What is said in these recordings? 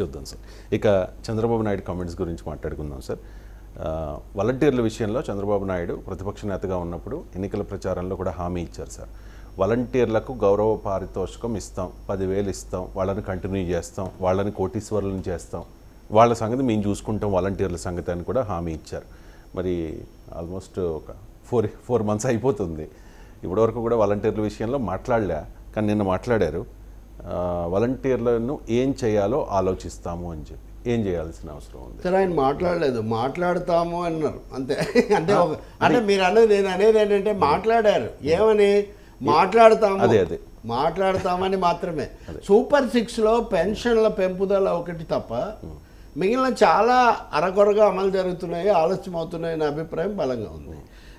చూద్దాం సార్. ఇక చంద్రబాబు నాయుడు కామెంట్స్ గురించి మాట్లాడుకుందాం సార్. వాలంటీర్ల విషయంలో చంద్రబాబు నాయుడు ప్రతిపక్ష నేతగా ఉన్నప్పుడు ఎన్నికల ప్రచారంలో కూడా హామీ ఇచ్చారు సార్. వాలంటీర్లకు గౌరవ పారితోషికం ఇస్తాం పదివేలు ఇస్తాం వాళ్ళని కంటిన్యూ చేస్తాం వాళ్ళని కోటీశ్వరులను చేస్తాం. వాళ్ళ సంగతి మేము చూసుకుంటాం వాలంటీర్ల సంగతి అని కూడా హామీ ఇచ్చారు. మరి ఆల్మోస్ట్ ఒక ఫోర్ ఫోర్ మంత్స్ అయిపోతుంది. ఇప్పటివరకు కూడా వాలంటీర్ల విషయంలో మాట్లాడలే కానీ నిన్న మాట్లాడారు. వాలంటీర్లను ఏం చేయాలో ఆలోచిస్తాము అని చెప్పి. ఏం చేయాల్సిన అవసరం ఉంది? సరే ఆయన మాట్లాడలేదు. మాట్లాడతాము అన్నారు. అంతే. అంటే అంటే మీరు అన్నది నేను అనేది ఏంటంటే మాట్లాడారు. ఏమని? మాట్లాడతాము. అదే, అదే. మాట్లాడతామని మాత్రమే. సూపర్ సిక్స్లో పెన్షన్ల పెంపుదల ఒకటి తప్ప మిగిలిన చాలా అరకొరగా అమలు జరుగుతున్నాయి ఆలస్యం అవుతున్నాయి అనే అభిప్రాయం బలంగా ఉంది.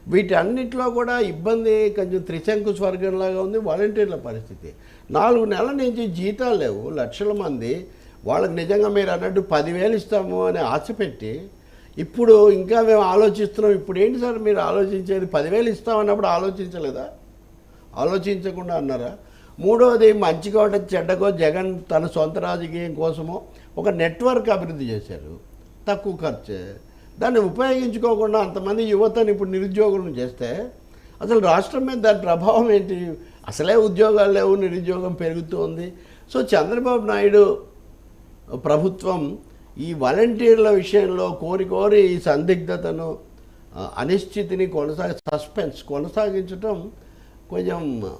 వీటన్నిటిలో కూడా ఇబ్బంది కొంచెం త్రిశంకు స్వర్గంలాగా ఉంది వాలంటీర్ల పరిస్థితి. నాలుగు నెలల నుంచి జీతాలు లేవు లక్షల మంది. వాళ్ళకి నిజంగా మీరు అన్నట్టు పదివేలు ఇస్తాము అని ఆశ పెట్టి ఇప్పుడు ఇంకా మేము ఆలోచిస్తున్నాం ఇప్పుడు ఏంటి సార్ మీరు ఆలోచించేది? పదివేలు ఇస్తామన్నప్పుడు ఆలోచించలేదా? ఆలోచించకుండా అన్నారా? మూడవది మంచిగా ఉంటే చెడ్డకో జగన్ తన సొంత రాజకీయం కోసమో ఒక నెట్వర్క్ అభివృద్ధి చేశారు. తక్కువ ఖర్చు. దాన్ని ఉపయోగించుకోకుండా అంతమంది యువతని ఇప్పుడు నిరుద్యోగులను చేస్తే అసలు రాష్ట్రం మీద దాని ప్రభావం ఏంటి? అసలే ఉద్యోగాలు లేవు నిరుద్యోగం పెరుగుతోంది సో చంద్రబాబు నాయుడు ప్రభుత్వం ఈ వాలంటీర్ల విషయంలో కోరి కోరి ఈ సందిగ్ధతను అనిశ్చితిని కొనసాగ సస్పెన్స్ కొనసాగించటం కొంచెం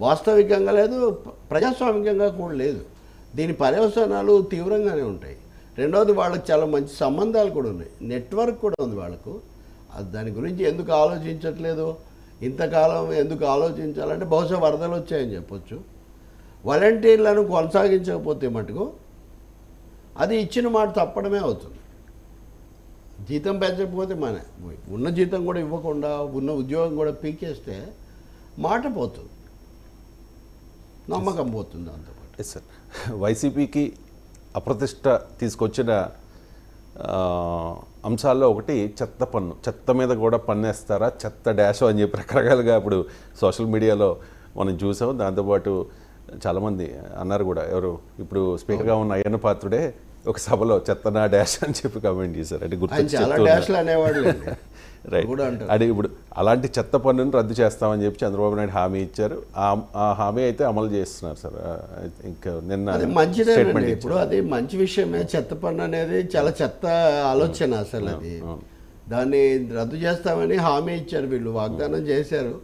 వాస్తవికంగా లేదు ప్ర- ప్రజాస్వామికంగా కూడా లేదు. దీని పర్యవసానాలు తీవ్రంగానే ఉంటాయి. రెండవది వాళ్ళకి చాలా మంచి సంబంధాలు కూడా ఉన్నాయి. నెట్వర్క్ కూడా ఉంది వాళ్ళకు. దాని గురించి ఎందుకు ఆలోచించట్లేదు? ఇంతకాలం ఎందుకు ఆలోచించాలంటే బహుశా వరదలు వచ్చాయని చెప్పొచ్చు. వాలంటీర్లను కొనసాగించకపోతే మటుకు అది ఇచ్చిన మాట తప్పడమే అవుతుంది. జీతం పెంచకపోతే మన. ఉన్న జీతం కూడా ఇవ్వకుండా ఉన్న ఉద్యోగం కూడా పీకేస్తే మాట పోతుంది. నమ్మకం పోతుంది దాంతోపాటు ఎస్ సార్ వైసీపీకి అప్రతిష్ట తీసుకొచ్చిన అంశాల్లో ఒకటి చెత్త పన్ను. చెత్త మీద కూడా పన్నేస్తారా? చెత్త డాష్ అని చెప్పి రకరకాలుగా ఇప్పుడు సోషల్ మీడియాలో మనం చూసాం. దాంతోపాటు చాలామంది అన్నారు కూడా. ఎవరు? ఇప్పుడు స్పీకర్గా ఉన్న అయ్యన్న పాత్రుడే ఒక సభలో చెత్త నా డాష్ అని చెప్పి కామెంట్ చేశారు. అంటే ఆయన గుర్తొచ్చి రైట్. అంటే ఇప్పుడు అలాంటి చెత్త పన్నును రద్దు చేస్తామని చెప్పి చంద్రబాబు నాయుడు హామీ ఇచ్చారు. ఆ హామీ అయితే అమలు చేస్తున్నారు సార్. ఇంకా నిన్న అది statement ఇప్పుడు అది మంచి విషయమే చెత్త పన్ను అనేది చాలా చెత్త ఆలోచన అసలు అది. దాన్ని రద్దు చేస్తామని హామీ ఇచ్చారు వీళ్ళు వాగ్దానం చేశారు.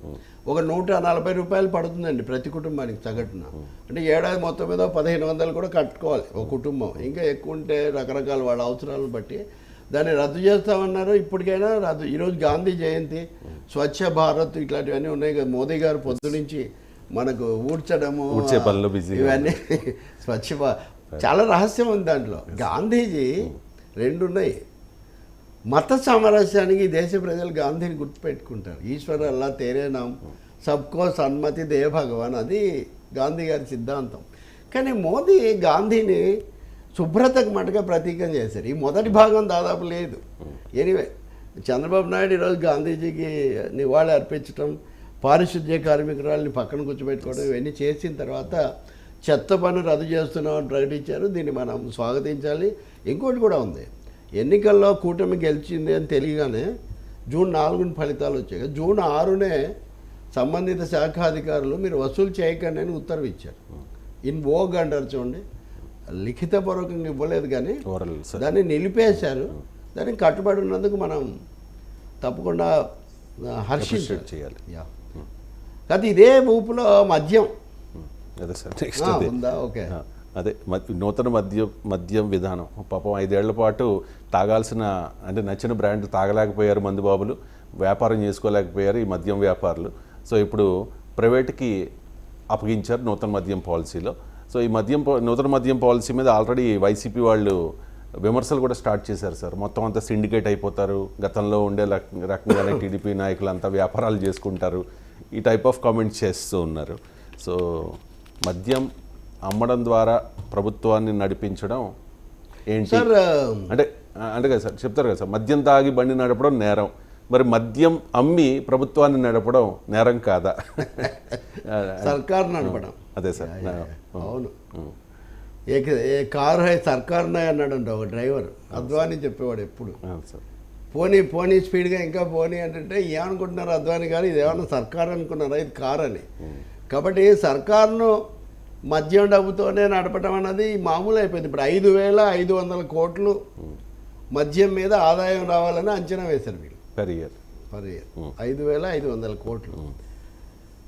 ఒక నూట నలభై రూపాయలు పడుతుందండి ప్రతి కుటుంబానికి సగటున. అంటే ఏడాది మొత్తం మీద పదిహేను వందలు కూడా కట్టుకోవాలి ఒక కుటుంబం. ఇంకా ఎక్కువ ఉంటే రకరకాల వాళ్ళ అవసరాలను బట్టి దాన్ని రద్దు చేస్తామన్నారు. ఇప్పటికైనా రద్దు. ఈరోజు గాంధీ జయంతి స్వచ్ఛ భారత్ ఇట్లాంటివన్నీ ఉన్నాయి కదా. మోదీ గారు పొద్దు నుంచి మనకు ఊడ్చడము ఇవన్నీ స్వచ్ఛ భా- చాలా రహస్యం ఉంది దాంట్లో. గాంధీజీ రెండు ఉన్నాయి మత సామరస్యానికి దేశ ప్రజలు గాంధీని గుర్తుపెట్టుకుంటారు. ఈశ్వర అల్లా తేరే నామ్ సబ్కో సన్మతి దే భగవాన్ అది గాంధీ గారి సిద్ధాంతం. కానీ మోదీ గాంధీని శుభ్రతకు మటుగా ప్రతీకం చేశారు. ఈ మొదటి భాగం దాదాపు లేదు. ఎనివే చంద్రబాబు నాయుడు ఈరోజు గాంధీజీకి నివాళి అర్పించడం పారిశుద్ధ్య కార్మికురాలని పక్కన కూర్చోబెట్టుకోవడం ఇవన్నీ చేసిన తర్వాత చెత్త పన్ను రద్దు చేస్తున్నామని ప్రకటించారు. దీన్ని మనం స్వాగతించాలి. ఇంకోటి కూడా ఉంది. ఎన్నికల్లో కూటమి గెలిచింది అని తెలియగానే జూన్ నాలుగున ఫలితాలు వచ్చాయి. జూన్ ఆరునే సంబంధిత శాఖ అధికారులు మీరు వసూలు చేయకండి అని ఉత్తర్వు ఇచ్చారు. ఇన్ ఓగ్ అంటారు చూడండి. లిఖితపూర్వకంగా ఇవ్వలేదు కానీ దాన్ని నిలిపేశారు. దానికి కట్టుబడి ఉన్నందుకు మనం తప్పకుండా Appreciate చేయాలి. యా. కాదు ఇదే ఊపులో మద్యం. అదే సార్ నెక్స్ట్ ఉందా? ఓకే. అదే నూతన మద్యం మద్యం విధానం. పాపం ఐదేళ్ళ పాటు తాగాల్సిన అంటే నచ్చిన బ్రాండ్ తాగలేకపోయారు మందుబాబులు. వ్యాపారం చేసుకోలేకపోయారు ఈ మద్యం వ్యాపారులు. సో ఇప్పుడు ప్రైవేట్కి అప్పగించారు నూతన మద్యం పాలసీలో. సో ఈ మద్యం నూతన మద్యం పాలసీ మీద ఆల్రెడీ వైసీపీ వాళ్ళు విమర్శలు కూడా స్టార్ట్ చేశారు సార్. మొత్తం అంతా సిండికేట్ అయిపోతారు. గతంలో ఉండే రకంగానే టీడీపీ నాయకులు అంతా వ్యాపారాలు చేసుకుంటారు. ఈ టైప్ ఆఫ్ కామెంట్స్ చేస్తూ ఉన్నారు. సో మద్యం అమ్మడం ద్వారా ప్రభుత్వాన్ని నడిపించడం ఏంటి? సార్ అంటే అంటే కదా సార్ చెప్తారు కదా సార్ మద్యం తాగి బండి నడపడం నేరం. మరి మద్యం అమ్మి ప్రభుత్వాన్ని నడపడం నేరం కాదా? సర్కార్ నడపడం. అదే సార్. అవును. ఏ ఏ కార్ హై సర్కార్ నాయ్ అన్నాడంట ఒక డ్రైవర్. అద్వాని చెప్పేవాడు ఎప్పుడు. సార్. పోనీ పోనీ స్పీడ్గా ఇంకా పోనీ అంటే ఏమనుకుంటున్నారు అద్వాని గారు? ఇది ఏమన్నా సర్కార్ అనుకున్నారా? ఇది కార్ అని. కాబట్టి సర్కార్ను మద్యం డబ్బుతోనే నడపడం అన్నది మామూలు అయిపోయింది ఇప్పుడు ఐదు వేల ఐదు వందల కోట్లు మద్యం మీద ఆదాయం రావాలని అంచనా వేశారు వీళ్ళు. పెర్ ఇయర్ పర్ ఇయర్ ఐదు వేల ఐదు వందల కోట్లు.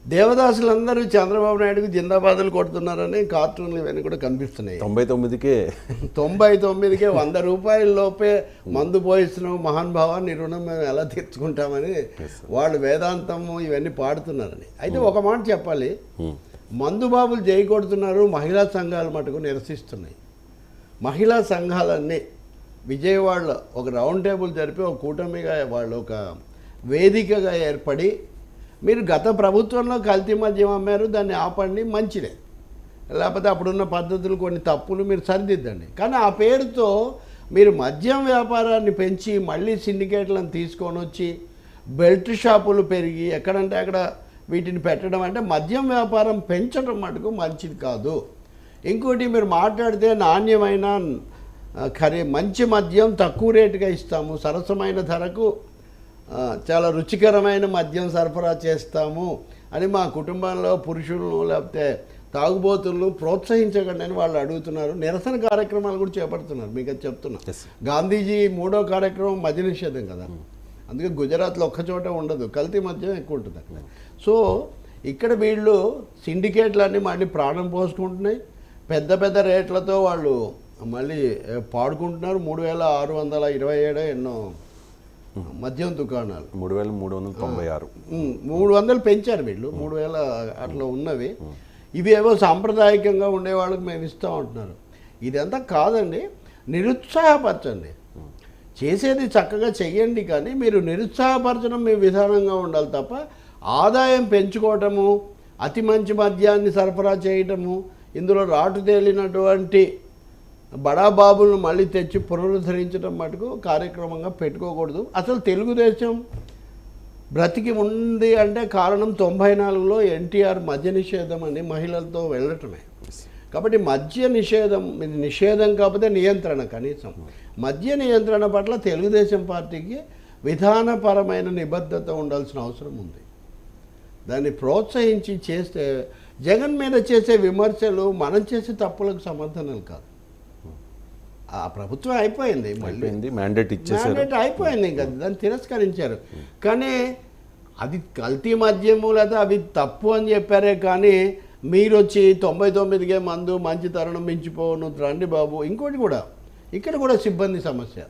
దేవదాసులందరూ చంద్రబాబు నాయుడుకు జిందాబాదులు కొడుతున్నారని కార్టూన్లు ఇవన్నీ కూడా కనిపిస్తున్నాయి. తొంభై తొమ్మిదికే. తొంభై తొమ్మిదికే వంద రూపాయల లోపే మందు పోయిస్తున్నాం మహాన్ భావాన్ని రుణం మేము ఎలా తీర్చుకుంటామని వాళ్ళు వేదాంతము ఇవన్నీ పాడుతున్నారని. అయితే ఒక మాట చెప్పాలి. ఉమ్. మందు బాబులు జై కొడుతున్నారు మహిళా సంఘాలు మటుకు నిరసిస్తున్నాయి. మహిళా సంఘాలన్నీ విజయవాడలో ఒక రౌండ్ టేబుల్ జరిపి ఒక కూటమిగా వాళ్ళు ఒక వేదికగా ఏర్పడి మీరు గత ప్రభుత్వంలో కల్తీ మద్యం అమ్మారు దాన్ని ఆపండి మంచిదే. లేకపోతే అప్పుడున్న పద్ధతులు కొన్ని తప్పులు మీరు సరిదిద్దండి. కానీ ఆ పేరుతో మీరు మద్యం వ్యాపారాన్ని పెంచి మళ్ళీ సిండికేట్లను తీసుకొని వచ్చి బెల్ట్ షాపులు పెరిగి ఎక్కడంటే అక్కడ వీటిని పెట్టడం అంటే మద్యం వ్యాపారం పెంచడం మటుకు మంచిది కాదు. ఇంకోటి మీరు మాట్లాడితే నాణ్యమైన ఖరీ మంచి మద్యం తక్కువ రేటుగా ఇస్తాము సరసమైన ధరకు చాలా రుచికరమైన మద్యం సరఫరా చేస్తాము అని మా కుటుంబంలో పురుషులను లేకపోతే తాగుబోతులను ప్రోత్సహించకండి అని వాళ్ళు అడుగుతున్నారు. నిరసన కార్యక్రమాలు కూడా చేపడుతున్నారు. మీకు అది చెప్తున్నా. గాంధీజీ మూడో కార్యక్రమం మద్య నిషేధం కదా. అందుకే గుజరాత్లో ఒక్క చోట ఉండదు. కల్తీ మద్యం ఎక్కువ ఉంటుంది అక్కడ సో ఇక్కడ వీళ్ళు సిండికేట్లన్నీ మళ్ళీ ప్రాణం పోసుకుంటున్నాయి. పెద్ద పెద్ద రేట్లతో వాళ్ళు మళ్ళీ పాడుకుంటున్నారు. మూడు వేల ఆరు వందల ఇరవై ఏడు ఎన్నో మద్యం దుకాణాలు. మూడు వేల మూడు వందల తొంభై ఆరు. మూడు వందలు పెంచారు వీళ్ళు. మూడు వేల అట్లా ఉన్నవి. ఇవి ఏవో సాంప్రదాయకంగా ఉండే వాళ్ళకి మేము ఇస్తాం అంటున్నారు ఇదంతా కాదండి నిరుత్సాహపరచండి. చేసేది చక్కగా చెయ్యండి కానీ మీరు నిరుత్సాహపరచడం మీ విధానంగా ఉండాలి తప్ప ఆదాయం పెంచుకోవటము అతి మంచి మద్యాన్ని సరఫరా చేయటము ఇందులో రాటు తేలినటువంటి బడాబాబులను మళ్ళీ తెచ్చి పునరుద్ధరించడం మటుకు కార్యక్రమంగా పెట్టుకోకూడదు. అసలు తెలుగుదేశం బ్రతికి ఉంది అంటే కారణం తొంభై నాలుగులో ఎన్టీఆర్ మద్య నిషేధం అని మహిళలతో వెళ్ళటమే. కాబట్టి మద్య నిషేధం ఇది నిషేధం కాకపోతే నియంత్రణ కనీసం. మద్య నియంత్రణ పట్ల తెలుగుదేశం పార్టీకి విధానపరమైన నిబద్ధత ఉండాల్సిన అవసరం ఉంది. దాన్ని ప్రోత్సహించి చేస్తే జగన్ మీద చేసే విమర్శలు మనం చేసే తప్పులకు సమర్థనలు కాదు. ఆ ప్రభుత్వం అయిపోయింది మళ్ళీ. అయిపోయింది మ్యాండేట్ ఇచ్చేసారు మ్యాండేట్ అయిపోయింది ఇంకా దాన్ని తిరస్కరించారు. కానీ అది కల్తీ మద్యము లేదా అవి తప్పు అని చెప్పారే కానీ మీరు వచ్చి తొంభై తొమ్మిదికే మందు మంచి తరుణం మించిపోను రండి బాబు. ఇంకోటి కూడా ఇక్కడ కూడా సిబ్బంది సమస్య.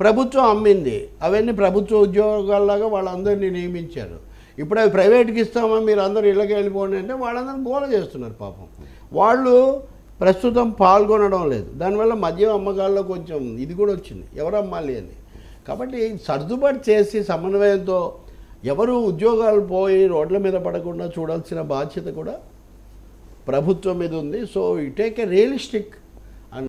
ప్రభుత్వం అమ్మింది. అవన్నీ ప్రభుత్వ ఉద్యోగాల్లాగా వాళ్ళందరినీ నియమించారు. ఇప్పుడు అవి ప్రైవేట్కి ఇస్తామా? మీరు అందరూ ఇళ్ళకి వెళ్ళిపోండి అంటే వాళ్ళందరూ గోల చేస్తున్నారు పాపం. వాళ్ళు ప్రస్తుతం పాల్గొనడం లేదు. దానివల్ల మద్యం అమ్మకాల్లో కొంచెం ఇది కూడా వచ్చింది. ఎవరు అమ్మాలి అని. కాబట్టి సర్దుబాటు చేసి సమన్వయంతో ఎవరు ఉద్యోగాలు పోయి రోడ్ల మీద పడకుండా చూడాల్సిన బాధ్యత కూడా ప్రభుత్వం మీద ఉంది. So you take a realistic